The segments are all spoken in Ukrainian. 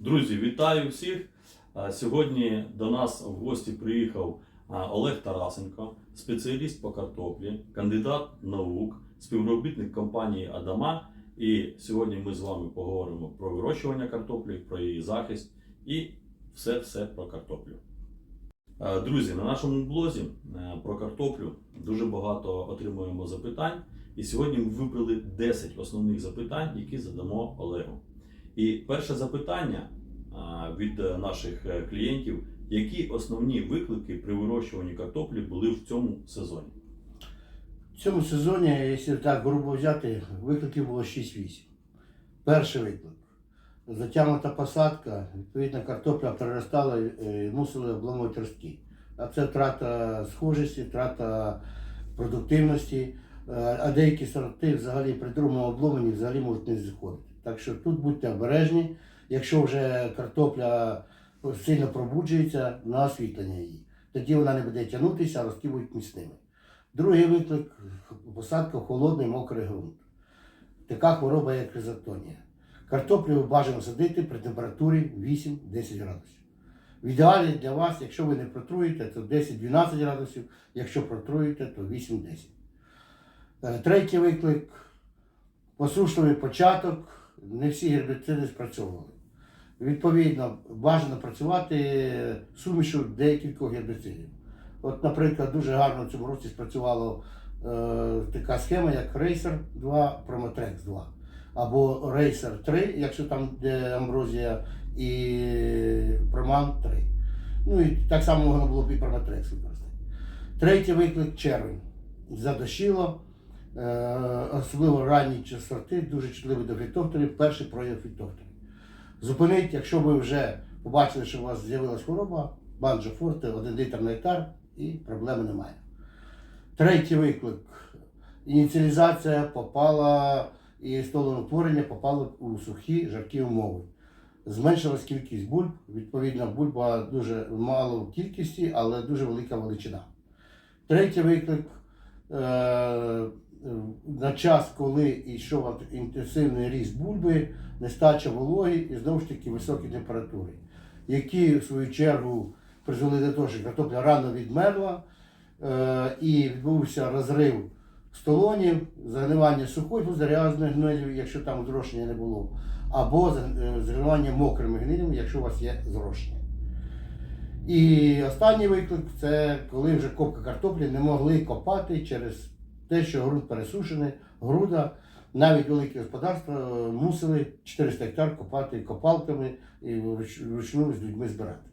Друзі, вітаю всіх! Сьогодні до нас в гості приїхав Олег Тарасенко, спеціаліст по картоплі, кандидат наук, співробітник компанії Адама. І сьогодні ми з вами поговоримо про вирощування картоплі, про її захист і все-все про картоплю. Друзі, на нашому блозі е, про картоплю дуже багато отримуємо запитань. І сьогодні ми вибрали 10 основних запитань, які задамо Олегу. І перше запитання від е, наших е, клієнтів: які основні виклики при вирощуванні картоплі були в цьому сезоні? В цьому сезоні, якщо так грубо взяти, викликів було 6-8. Перший виклик. Затягнута посадка, відповідно, картопля переростала і мусили обламувати ростки. А це втрата схожості, втрата продуктивності. Е, А деякі сорти взагалі при другому обломанні взагалі можуть не зіходити. Так що тут будьте обережні. Якщо вже картопля сильно пробуджується, на освітлення її. Тоді вона не буде тягнутися, а ростки будуть міцними. Другий виклик посадка холодний мокрий ґрунт. Така хвороба, як ризотонія. Картоплю бажано садити при температурі 8-10 градусів. В ідеалі для вас, якщо ви не протруєте, то 10-12 градусів, якщо протруєте, то 8-10. Е, Третій виклик посушливий початок. Не всі гербіциди спрацьовували. Відповідно, бажано працювати сумішу декількох гербіцидів. От, наприклад, дуже гарно в цьому році спрацювала е, така схема, як Racer 2, Promotrax 2. Або Racer 3, якщо там де амброзія, і Proman 3. Ну і так само можна було б і Promotrax використати. Третій виклик червень. Задощило. Е, особливо ранні чи дуже чутливі до фітофторів, перший прояв фітофторів. Зупинить, якщо ви вже побачили, що у вас з'явилась хвороба, банджо форте, один літр на гектар і проблеми немає. Третій виклик. Ініціалізація попала і столоутворення попало у сухі жаркі умови. Зменшилась кількість бульб, відповідно, бульба дуже мало в кількості, але дуже велика величина. Третій виклик. Е- на час, коли йшов інтенсивний ріст бульби, нестача вологи і знову ж таки високі температури, які в свою чергу призвели до того, що картопля рано відмерла е, і відбувся розрив столонів, загнивання сухої зарязної гнилю, якщо там зрошення не було, або е, загнивання мокрими гнилями, якщо у вас є зрошення. І останній виклик це коли вже копка картоплі не могли копати через те, що ґрунт пересушений, груда, навіть великі господарства е, мусили 400 гектар копати копалками і вруч- вручну з людьми збирати.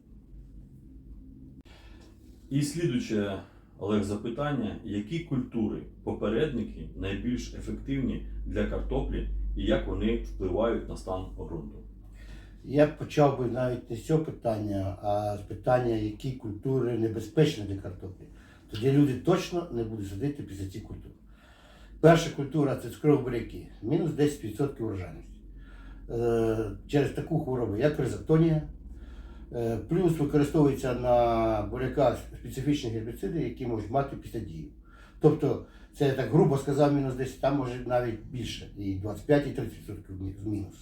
І слідуче, Олег, запитання: які культури, попередники найбільш ефективні для картоплі і як вони впливають на стан ґрунту? Я б почав би навіть не з цього питання, а з питання, які культури небезпечні для картоплі. Тоді люди точно не будуть садити після цих культур. Перша культура це цукрові мінус 10% урожайності. Е, через таку хворобу, як ризотонія, Е, плюс використовуються на буряках специфічні гербіциди, які можуть мати післядію. Тобто, це я так грубо сказав, мінус 10, там може навіть більше, і 25, і 30% мі- мінус.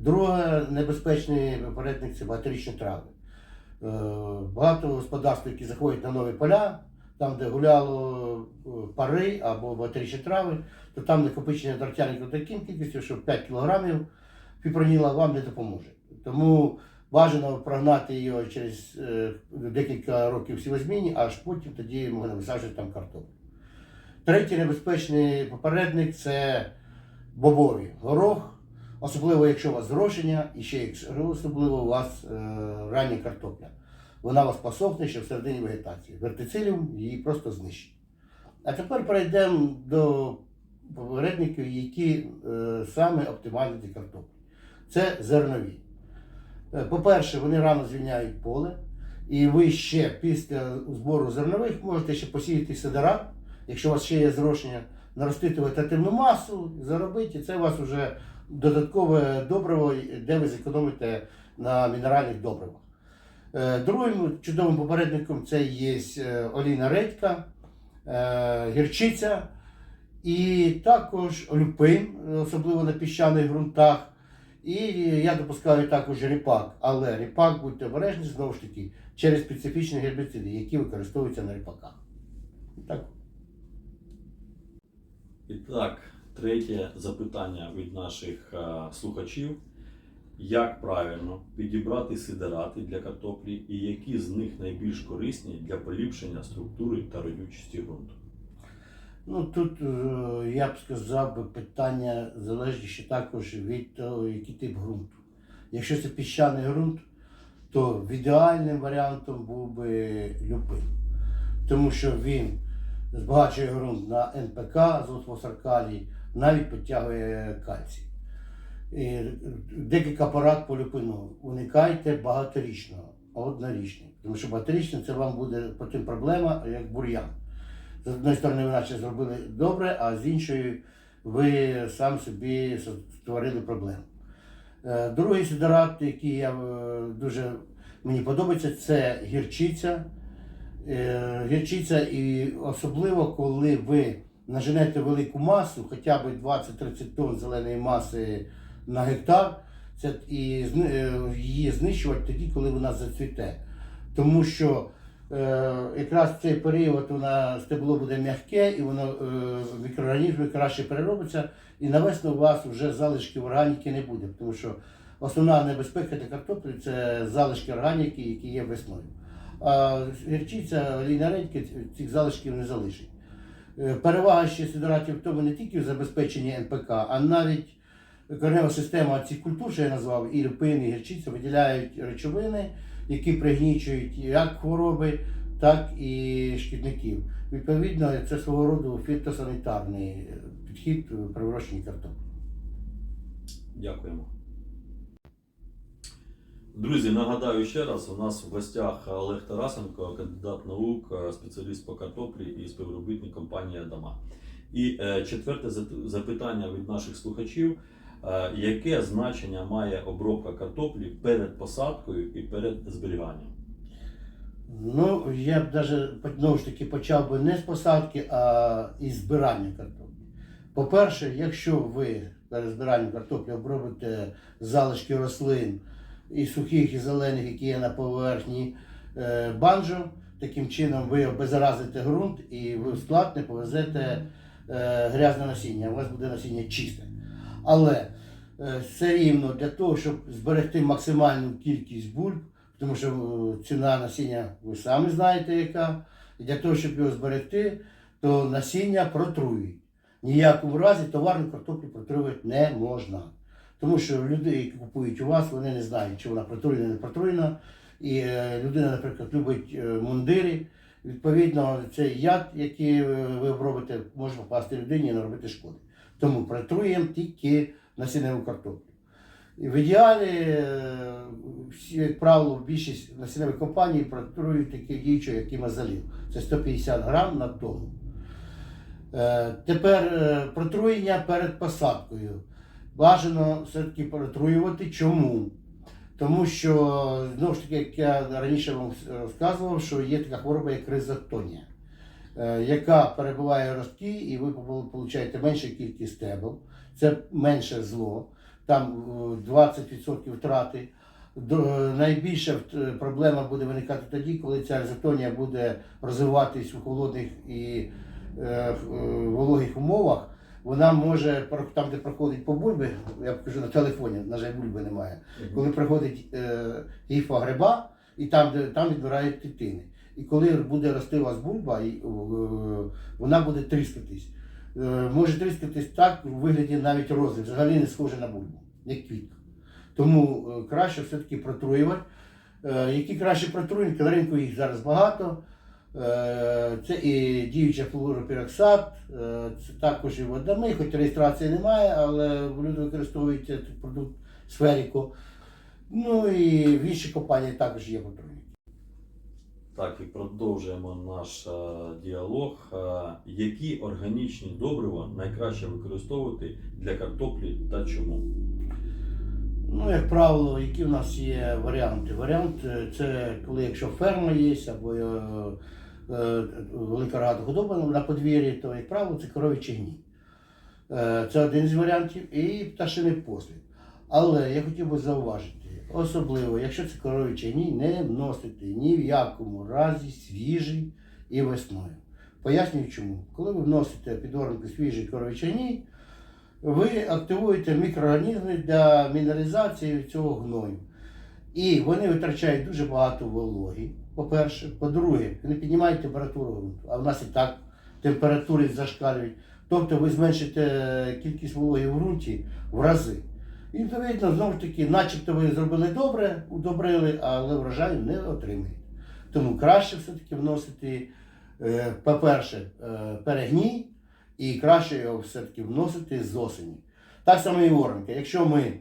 Друге, небезпечний попередник це багаторічні трави. Е, Багато господарств, які заходять на нові поля, там, де гуляло е, пари або багаторічні трави, то там накопичення дротяників таким кількістю, що 5 кілограмів фіпроніла вам не допоможе. Тому бажано прогнати його через е, декілька років сівозміні, аж потім тоді можна висаджувати там картоплю. Третій небезпечний попередник це бобові горох. Особливо, якщо у вас зрошення, і ще особливо у вас е, рання картопля. Вона у вас посохне ще всередині вегетації. Вертициліум її просто знищить. А тепер перейдемо до попередників, які е, саме оптимальні для картоплі. Це зернові. Е, По-перше, вони рано звільняють поле, і ви ще після збору зернових можете ще посіяти сидорат, якщо у вас ще є зрошення, наростити вегетативну масу, заробити, і це у вас вже додаткове добриво, де ви зекономите на мінеральних добривах. Е, Другим чудовим попередником це є е, олійна редька, е, гірчиця і також люпин, особливо на піщаних ґрунтах. І я допускаю також ріпак, але ріпак, будьте обережні, знову ж таки, через специфічні гербіциди, які використовуються на ріпаках. Так. І так, третє запитання від наших слухачів. Як правильно підібрати сидерати для картоплі і які з них найбільш корисні для поліпшення структури та родючості ґрунту? Ну тут е, я б сказав би питання залежить ще також від того, який тип ґрунту. Якщо це піщаний ґрунт, то ідеальним варіантом був би люпин. Тому що він збагачує ґрунт на НПК, калій, навіть підтягує кальцій. Декілька порад по люпину. Уникайте багаторічного, а. Тому що багаторічний це вам буде потім проблема, як бур'ян. З однієї сторони, ви наче зробили добре, а з іншої ви сам собі створили проблему. Е, Другий сидорат, який я е, дуже мені подобається, це гірчиця. Е, Гірчиця, і особливо, коли ви наженете велику масу, хоча б 20-30 тонн зеленої маси на гектар, це і е, її знищувати тоді, коли вона зацвіте. Тому що е, якраз цей період вона стебло буде м'яке і воно е, мікроорганізми краще переробиться, і на весну у вас вже залишків органіки не буде, тому що основна небезпека для картоплі це залишки органіки, які є весною. А гірчиця, олійна редька цих залишків не залишить. Е, Перевага ще сидоратів в тому не тільки в забезпеченні НПК, а навіть коренева система цих культур, що я назвав, і люпин, і гірчиця, виділяють речовини, які пригнічують як хвороби, так і шкідників. Відповідно, це свого роду фітосанітарний підхід при вирощенні картоплі. Дякуємо. Друзі, нагадаю ще раз, у нас в гостях Олег Тарасенко, кандидат наук, спеціаліст по картоплі і співробітник компанії Адама. І е, четверте запитання від наших слухачів: яке значення має обробка картоплі перед посадкою і перед зберіганням? Ну, я б даже знову ж таки почав би не з посадки, а із збирання картоплі. По-перше, якщо ви перед збиранням картоплі обробите залишки рослин і сухих, і зелених, які є на поверхні е, банджо, таким чином ви обеззаразите ґрунт і ви в склад не повезете е, грязне насіння, у вас буде насіння чисте. Але е, все рівно для того, щоб зберегти максимальну кількість бульб, тому що е, ціна насіння ви самі знаєте яка. І для того, щоб його зберегти, то насіння протрують. Ніякому разі товарну картоплю протруювати не можна. Тому що люди, які купують у вас, вони не знають, чи вона протруєна, не протруєна. І е, людина, наприклад, любить мундири. Відповідно, цей яд, який ви обробите, може попасти людині і наробити шкоди. Тому протруємо тільки насінневу картоплю. В ідеалі, е, як правило, більшість насінневих компаній протрують таке діюче, як і мазалів. Це 150 грам на тонну. Е, Тепер е, протруєння перед посадкою. Бажано все-таки протруювати. Чому? Тому що, знову ж таки, як я раніше вам розказував, що є така хвороба, як ризотонія, яка перебуває в ростки, і ви отримуєте меншу кількість стебел. Це менше зло, там е, 20% втрати. Е, Найбільша е, проблема буде виникати тоді, коли ця ризотонія буде розвиватись у холодних і е, е, вологих умовах. Вона може там, де проходить по бульби, я покажу на телефоні, на жаль, бульби немає. Коли приходить е, гіфа гриба, і там, де там відбирають клітини. І коли буде рости у вас бульба, е, вона буде тріскатись. Е, може тріскатись так у вигляді навіть рози, взагалі не схоже на бульбу, як квітка. Тому е, краще все-таки протруювати. Які краще протруюють, на ринку їх зараз багато. Це і діюча флуоропіроксат, це також і водами, хоч реєстрації немає, але люди використовують продукт сферіку. Ну і в інші компанії також є потруйники. Так, і продовжуємо наш е, діалог. Е, які органічні добрива найкраще використовувати для картоплі та чому? Ну, як правило, які в нас є варіанти? Варіант е, це коли якщо ферма є або велика рогата худоба на подвір'ї, то, як правило, це коров'ячі гній. Це один з варіантів, і пташиний послід. Але я хотів би зауважити, особливо, якщо це коров'ячий гній, не вносити ні в якому разі свіжий і весною. Пояснюю чому. Коли ви вносите під оранку свіжий коров'ячий ви активуєте мікроорганізми для мінералізації цього гною. І вони витрачають дуже багато вологи, по-перше. По-друге, вони піднімають температуру ґрунту, а в нас і так температури зашкалюють. Тобто ви зменшите кількість вологи в ґрунті в рази. Відповідно, знову ж таки, начебто ви зробили добре, удобрили, але врожаю не отримаєте. Тому краще все-таки вносити, е, по-перше, е, перегній, і краще його все-таки вносити з осені. Так само і оранка. Якщо ми,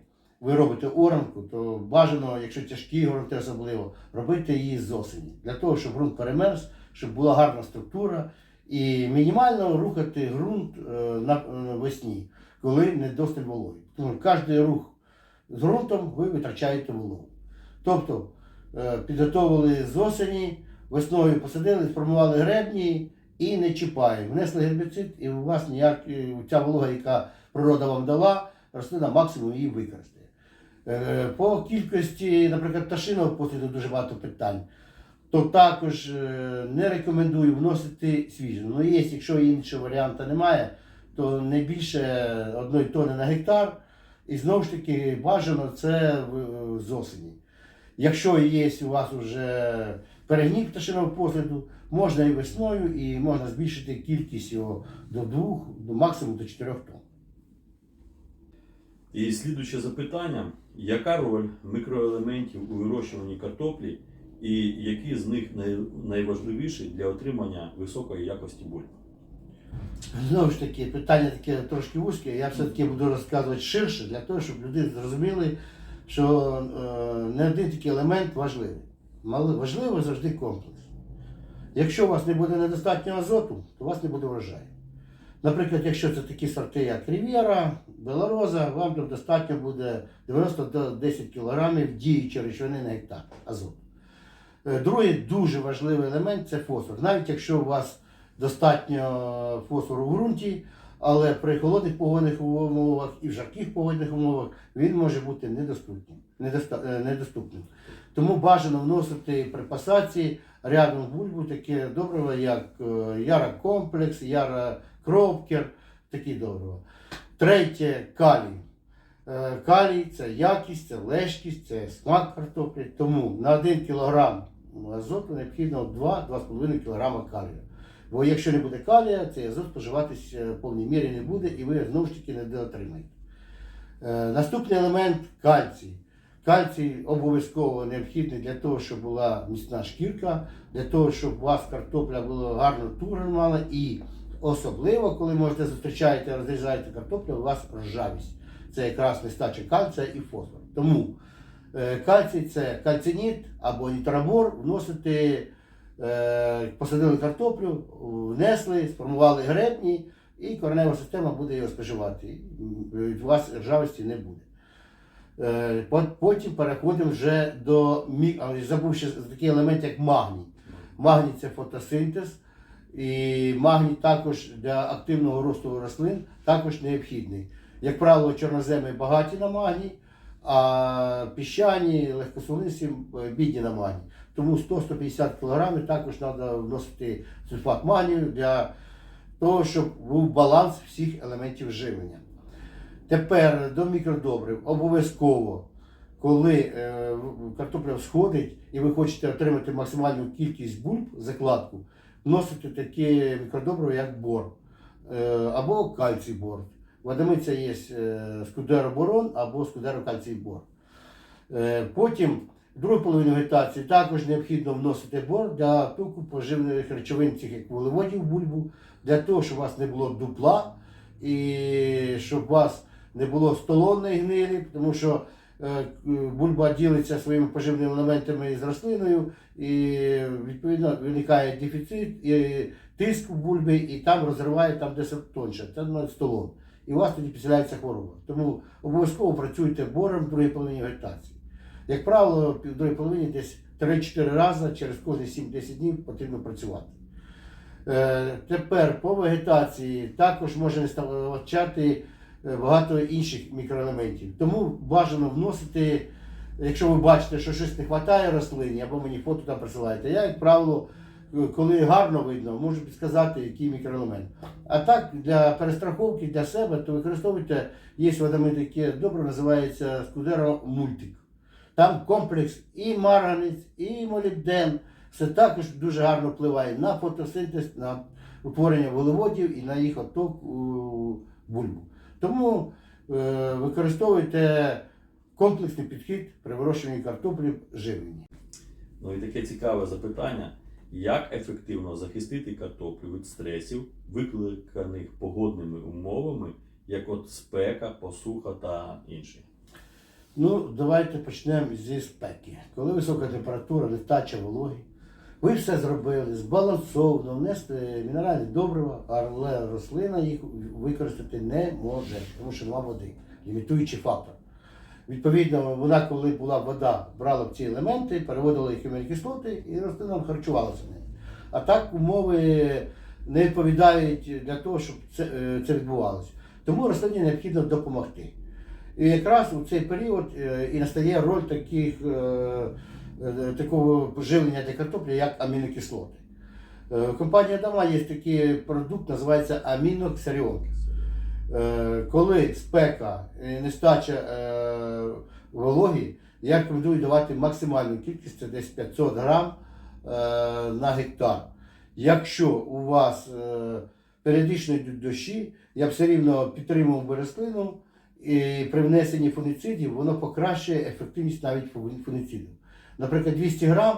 ви робите оранку, то бажано, якщо тяжкі ґрунти особливо, робити її з осені. Для того, щоб ґрунт перемерз, щоб була гарна структура і мінімально рухати ґрунт е, на е, весні, коли недосталь вологи. Тому кожен рух з ґрунтом ви витрачаєте вологу. Тобто е, підготовили з осені, весною посадили, сформували гребні і не чіпаємо. Внесли гербіцид, і у вас ніяк е, ця волога, яка природа вам дала, рослина максимум її використає. Е, По кількості, наприклад, пташиного посліду дуже багато питань. То також не рекомендую вносити свіжу. Ну, є, якщо іншого варіанту немає, то не більше одної тони на гектар. І знову ж таки бажано це з осені. Якщо є у вас вже перегній пташиного посліду, можна і весною, і можна збільшити кількість його до двох, до максимум до 4 тонн. І слідуюче запитання: яка роль мікроелементів у вирощуванні картоплі, і які з них найважливіші для отримання високої якості бульби? Знову ж таки, питання таке трошки вузьке. Я все-таки буду розказувати ширше, для того, щоб люди зрозуміли, що е, не один такий елемент важливий. Важливо завжди комплекс. Якщо у вас не буде недостатньо азоту, то у вас не буде врожаю. Наприклад, якщо це такі сорти, як Рів'єра, Белороза, вам тут достатньо буде 90 до 10 кг діючої речовини на гектар азоту. Е, Другий дуже важливий елемент це фосфор. Навіть якщо у вас достатньо фосфору в ґрунті, але при холодних погодних умовах і в жарких погодних умовах він може бути недоступним. е, недоступним. Тому бажано вносити при посадці рядом бульбу таке добриво, як е, Яра комплекс, Яра кропкер, такі добрива. Третє калій. Е, Калій це якість, це лежкість, це смак картоплі. Тому на 1 кг азоту необхідно 2-2,5 кг калію. Бо якщо не буде калія, цей азот споживатись е, в повній мірі не буде і ви знову ж таки не доотримаєте. Е, Наступний елемент кальцій. Кальцій обов'язково необхідний для того, щоб була міцна шкірка, для того, щоб у вас картопля була гарно мала і особливо, коли можете зустрічаєте, розрізаєте картоплю, у вас ржавість. Це якраз нестача кальція і фосфору. Тому е, кальцій це кальциніт або нітробор вносити, посадили картоплю, внесли, сформували гребні, і коренева система буде його споживати. У вас ржавості не буде. Е, Потім переходимо вже до мі... а, забув ще такий елемент, як магній. Магній це фотосинтез, і магній також для активного росту рослин також необхідний. Як правило, чорноземи багаті на магній, а піщані, легкосолисті е, бідні на магній. Тому 100-150 кг також треба вносити сульфат магнію для того, щоб був баланс всіх елементів живлення. Тепер до мікродобрив обов'язково, коли е, картопля всходить і ви хочете отримати максимальну кількість бульб, закладку, вносите такі мікродобрива, як бор е, або кальцій бор. В є е, скудероборон або скудерокальцій-бор. Е, Потім другу половину вегетації також необхідно вносити бор для току поживних речовин, таких як вуглеводів бульбу, для того, щоб у вас не було дупла і щоб у вас не було столонної гнилі, тому що е, бульба ділиться своїми поживними елементами з рослиною, і відповідно виникає дефіцит, і тиск в бульбі, і там розриває там десь тонше, це навіть столон. І у вас тоді підселяється хвороба. Тому обов'язково працюйте бором в другій половині вегетації. Як правило, в другій половині десь 3-4 рази через кожні 7-10 днів потрібно працювати. Е, тепер по вегетації також можна не ставчати е, багато інших мікроелементів. Тому бажано вносити, якщо ви бачите, що щось не вистачає рослині, або мені фото там присилаєте. Я, як правило, коли гарно видно, можу підказати, який мікроелемент. А так, для перестраховки для себе, то використовуйте, є в Адамиді таке добре, називається Скудеро Мультик. Там комплекс і марганець, і молібден. Це також дуже гарно впливає на фотосинтез, на утворення вуглеводів і на їх отток у бульбу. Тому е, використовуйте комплексний підхід при вирощуванні картоплі живлені. Ну і таке цікаве запитання: як ефективно захистити картоплю від стресів, викликаних погодними умовами, як от спека, посуха та інші? Ну, давайте почнемо зі спеки. Коли висока температура, нестача вологи, ви все зробили збалансовано, внести мінеральні добрива, але рослина їх використати не може, тому що нема води, лімітуючий фактор. Відповідно, вона, коли була вода, брала б ці елементи, переводила їх амінокислоти і рослина харчувалася ними. А так умови не відповідають для того, щоб це, е, це відбувалося. Тому рослині необхідно допомогти. І якраз у цей період е, і настає роль таких, е, такого живлення для картоплі, як амінокислоти. В компанії Адама є такий продукт, називається аміноксаріон. Е, Коли спека, нестача е, вологі, я рекомендую давати максимальну кількість, це десь 500 грам е, на гектар. Якщо у вас періодично йдуть дощі, я все рівно підтримував би рослину, і при внесенні фунгіцидів воно покращує ефективність навіть фу- фунгіцидів. Наприклад, 200 грам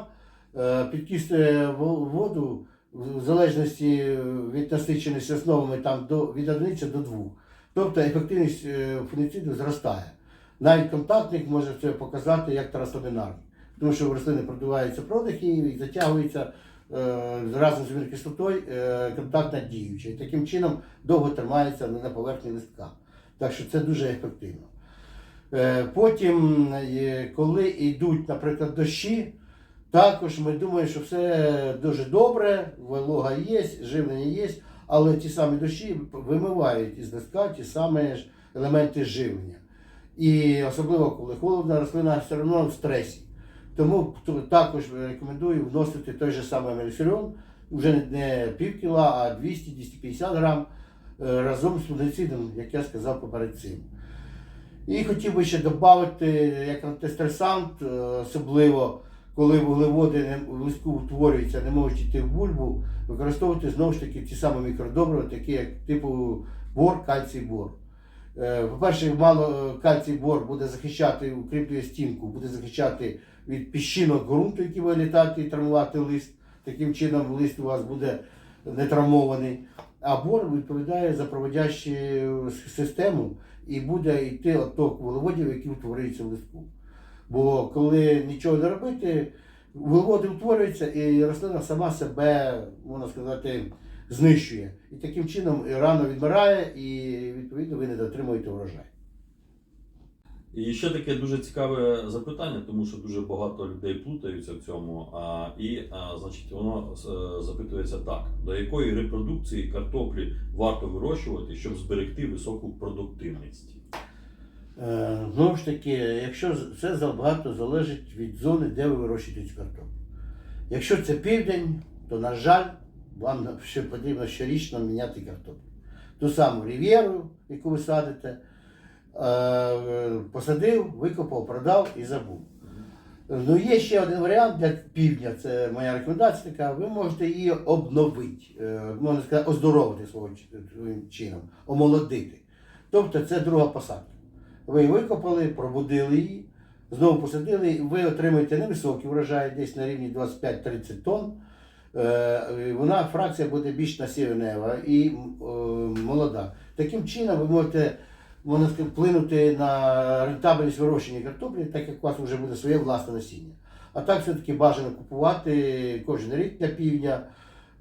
підкисти воду в залежності від насиченості основами там до, від 1 до 2. Тобто ефективність е, фунгіцидів зростає. Навіть контактник може це показати як трансламінарний. Тому що в рослини продуваються продихи і затягується е, разом з амінокислотою е, контактна діюча. І таким чином довго тримається на поверхні листка. Так що це дуже ефективно. Е, Потім, е, коли йдуть, наприклад, дощі, також ми думаємо, що все дуже добре, волога є, живлення є, але ті самі дощі вимивають із листка ті самі ж елементи живлення. І особливо, коли холодна рослина все одно в стресі. Тому також рекомендую вносити той же самий амелісеріон, вже не пів кіла, а 200-250 грам е, разом з фунгицидом, як я сказав поперед цим. І хотів би ще додати, як антистресант, е, особливо коли вуглеводи в листку утворюються, не можуть йти в бульбу, використовувати знову ж таки ті самі мікродобрива, такі як типу бор, кальцій бор. Е, По-перше, мало е, кальцій бор буде захищати, укріплює стінку, буде захищати від піщинок ґрунту, які буде літати і травмувати лист. Таким чином лист у вас буде не травмований. А бор відповідає за проводящу систему і буде йти отток вуглеводів, які утворюються в листку. Бо коли нічого не робити, вуглеводи утворюються і рослина сама себе, можна сказати, знищує. І таким чином рано відмирає, і відповідно ви не дотримуєте врожай. І ще таке дуже цікаве запитання, тому що дуже багато людей плутаються в цьому. А, і, а, значить, воно е, запитується так: до якої репродукції картоплі варто вирощувати, щоб зберегти високу продуктивність? Е, Знову ж таки, якщо це за- багато залежить від зони, де ви вирощуєте цю картоплю. Якщо це південь, то, на жаль, вам ще потрібно щорічно міняти картоплю. Ту саму рів'єру, яку ви садите, е, посадив, викопав, продав і забув. Ну, є ще один варіант для півдня, це моя рекомендація така. Ви можете її обновити, е, можна сказати, оздоровити своїм чином, омолодити. Тобто це друга посадка. Ви її викопали, пробудили її, знову посадили, ви отримаєте невисокий врожай, десь на рівні 25-30 тонн. Е, Вона фракція буде більш насівнева і е, молода. Таким чином ви можете можна сказати, вплинути на рентабельність вирощення картоплі, так як у вас вже буде своє власне насіння. А так все-таки бажано купувати кожен рік для півдня.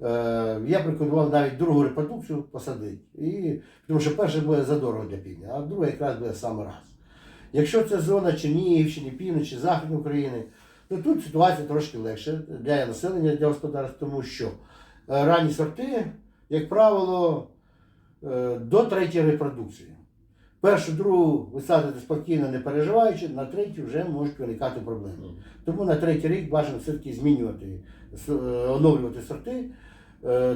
Е, Я б рекомендував навіть другу репродукцію посадити. І, тому що перше буде задорого для півдня, а друге якраз буде саме раз. Якщо це зона Чернігівщини, півночі, Західної України, то тут ситуація трошки легше для населення, для господарств, тому що е, ранні сорти, як правило, е, до третьої репродукції. Першу, другу ви садите спокійно, не переживаючи, на третю вже можуть виникати проблеми. Тому на третій рік бажано все-таки змінювати, оновлювати сорти,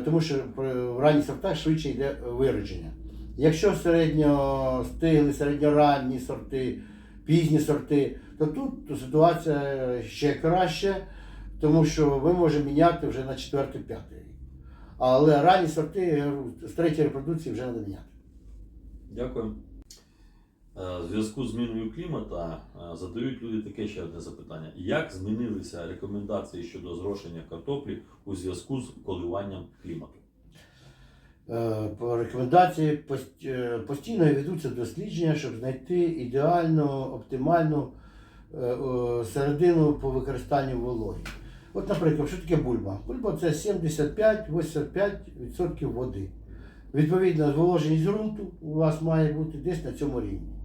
тому що в ранніх сортах швидше йде виродження. Якщо середньостиглі, середньоранні сорти, пізні сорти, то тут ситуація ще краще, тому що ви можете міняти вже на четвертий-п'ятий рік. Але ранні сорти з третьої репродукції вже треба міняти. Дякую. Е, В зв'язку з зміною клімату е, задають люди таке ще одне запитання: як змінилися рекомендації щодо зрошення картоплі у зв'язку з коливанням клімату? Е, рекомендації постійно ведуться дослідження, щоб знайти ідеальну, оптимальну середину по використанню вологи. От, наприклад, що таке бульба? Бульба це 75-85% води. Відповідно, зволоженість ґрунту у вас має бути десь на цьому рівні.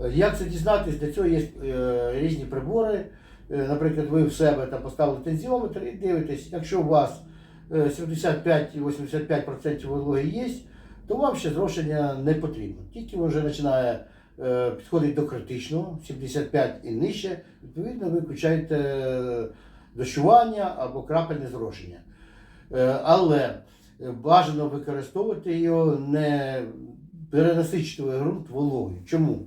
Е, Як це дізнатися? Для цього є е, різні прибори. Е, Наприклад, ви в себе там поставили тензіометр і дивитесь, якщо у вас е, 75-85% вологи є, то вам ще зрошення не потрібно. Тільки вже починає підходити до критичного, 75 і нижче, відповідно, ви включаєте дощування або крапельне зрошення. Але бажано використовувати його не перенасичувати ґрунт вологою. Чому?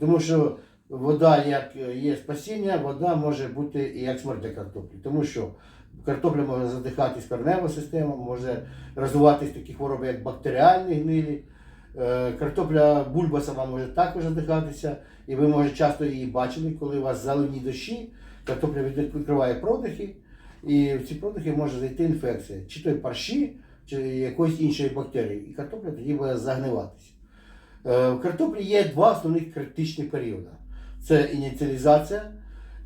Тому що вода, як є спасіння, вода може бути і як смерть для картоплі. Тому що картопля може задихатись корнева система, може розвиватись такі хвороби, як бактеріальні гнилі. Е, Картопля бульба сама може також задихатися, і ви, може, часто її бачили, коли у вас заливні дощі, картопля відкриває продихи, і в ці продихи може зайти інфекція, чи то парші, чи якоїсь іншої бактерії, і картопля тоді буде загниватися. Е, В картоплі є два основних критичні періоди. Це ініціалізація.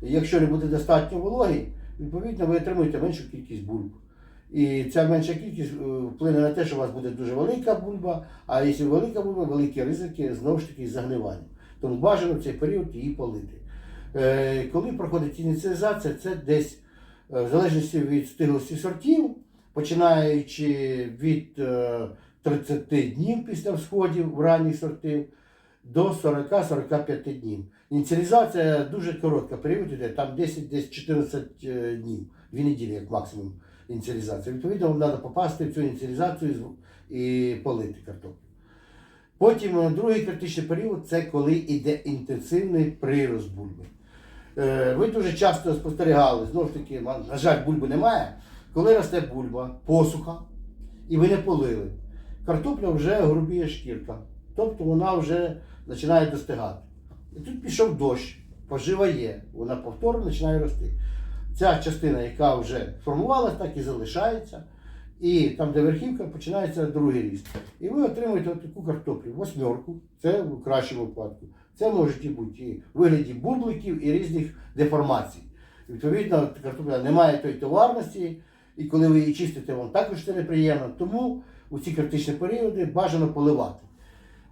Якщо не буде достатньо вологи, відповідно ви отримуєте меншу кількість бульб. І ця менша кількість е, вплине на те, що у вас буде дуже велика бульба, а якщо велика бульба, великі ризики знову ж таки загнивання. Тому бажано в цей період її полити. Е, Коли проходить ініціалізація, це десь в залежності від стиглості сортів, починаючи від 30 днів після всходів в ранніх сортів до 40-45 днів. Ініціалізація дуже коротка період іде, там 10 десь 14 е, днів, дві неділі як максимум ініціалізація. Відповідно, вам треба попасти в цю ініціалізацію і полити картоплю. Потім е, другий критичний період це коли йде інтенсивний прирост бульби. Е, Ви дуже часто спостерігали, знову ж таки, на жаль, бульби немає. Коли росте бульба, посуха, і ви не полили, картопля вже грубіє шкірка. Тобто вона вже починає достигати. І тут пішов дощ, пожива є, вона повторно починає рости. Ця частина, яка вже формувалася, так і залишається. І там, де верхівка, починається другий ріст. І ви отримуєте от таку картоплю, восьмерку, це в кращому випадку. Це можуть і бути і в вигляді бубликів і різних деформацій. Відповідно, картопля не має тої товарності, і коли ви її чистите, вам також це неприємно. Тому у ці критичні періоди бажано поливати.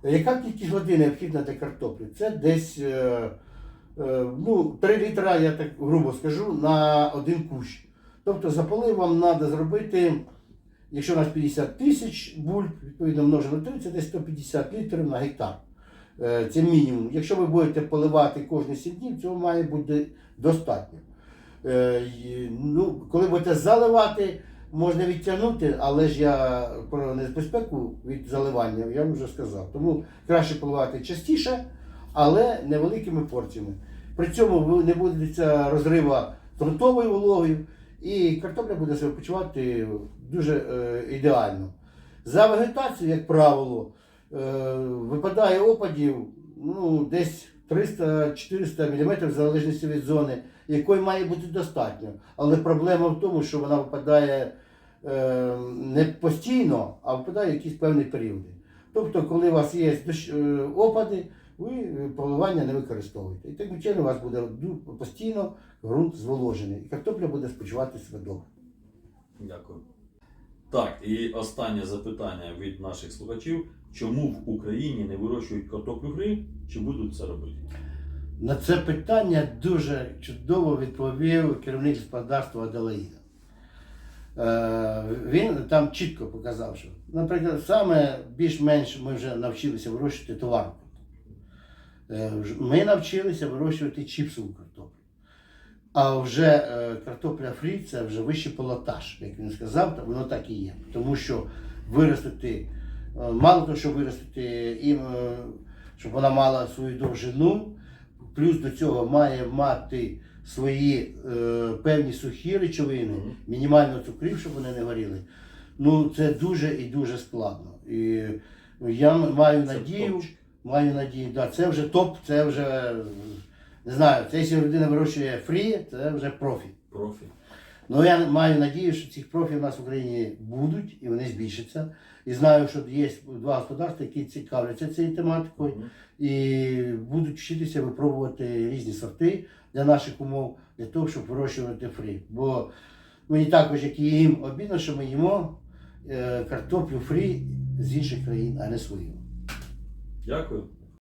Яка кількість води необхідна для картоплі? Це десь е, е, ну, 3 літра, я так грубо скажу, на один кущ. Тобто за полив вам треба зробити, якщо у нас 50 тисяч бульб, відповідно множимо на 3, це десь 150 літрів на гектар. Е, Це мінімум. Якщо ви будете поливати кожні 7 днів, цього має бути достатньо. Ну, коли будете заливати, можна відтягнути, але ж я про небезпеку від заливання я вам вже сказав. Тому краще поливати частіше, але невеликими порціями. При цьому не буде розрива ґрунтовою вологою, і картопля буде себе почувати дуже е, ідеально. За вегетацію, як правило, е, випадає опадів ну, десь 300-400 мм в залежності від зони, якої має бути достатньо. Але проблема в тому, що вона випадає не постійно, а випадає в якісь певні періоди. Тобто, коли у вас є е, опади, ви е, поливання не використовуєте. І таким чином у вас буде постійно ґрунт зволожений, і картопля буде спочивати себе добре. Дякую. Так, і останнє запитання від наших слухачів: чому в Україні не вирощують картоплю гри, чи будуть це робити? На це питання дуже чудово відповів керівник господарства Аделаїда. Е, Він там чітко показав, що, наприклад, саме більш-менш ми вже навчилися вирощувати картоплю. Е, Ми навчилися вирощувати чіпсову картоплю. А вже е, картопля фрі це вже вищий пилотаж, як він сказав, та воно так і є. Тому що виростити, мало того, що виростити їм, щоб вона мала свою довжину, плюс до цього має мати свої е, певні сухі речовини, мінімально цукрів, щоб вони не горіли. Ну, це дуже і дуже складно. І я маю Це надію, топчик. маю надію, да, це вже топ, це вже не знаю, це якщо людина вирощує фрі, це вже профі. Профі. Ну я маю надію, що цих профі в нас в Україні будуть і вони збільшаться. І знаю, що є два господарства, які цікавляться цією тематикою Мгм. і будуть вчитися випробувати різні сорти для наших умов, для того, щоб вирощувати фрі. Бо мені також, як і їм, обідно, що ми їмо е, картоплю фрі з інших країн, а не свою. Дякую.